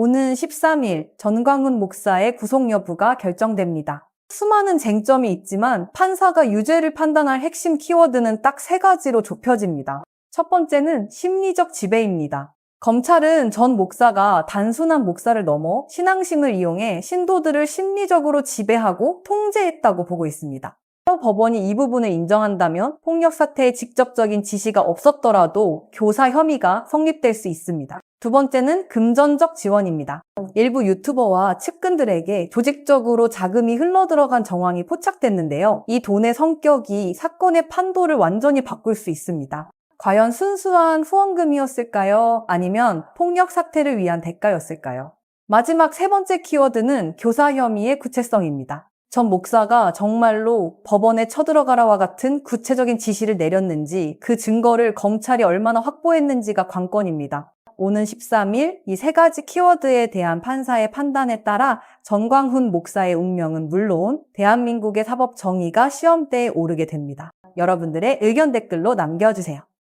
오는 13일 전광훈 목사의 구속 여부가 결정됩니다. 수많은 쟁점이 있지만 판사가 유죄를 판단할 핵심 키워드는 딱 세 가지로 좁혀집니다. 첫 번째는 심리적 지배입니다. 검찰은 전 목사가 단순한 목사를 넘어 신앙심을 이용해 신도들을 심리적으로 지배하고 통제했다고 보고 있습니다. 법원이 이 부분을 인정한다면 폭력 사태의 직접적인 지시가 없었더라도 교사 혐의가 성립될 수 있습니다. 두 번째는 금전적 지원입니다. 일부 유튜버와 측근들에게 조직적으로 자금이 흘러들어간 정황이 포착됐는데요. 이 돈의 성격이 사건의 판도를 완전히 바꿀 수 있습니다. 과연 순수한 후원금이었을까요? 아니면 폭력 사태를 위한 대가였을까요? 마지막 세 번째 키워드는 교사 혐의의 구체성입니다. 전 목사가 정말로 법원에 쳐들어가라와 같은 구체적인 지시를 내렸는지 그 증거를 검찰이 얼마나 확보했는지가 관건입니다. 오는 13일 이 세 가지 키워드에 대한 판사의 판단에 따라 전광훈 목사의 운명은 물론 대한민국의 사법 정의가 시험대에 오르게 됩니다. 여러분들의 의견 댓글로 남겨주세요.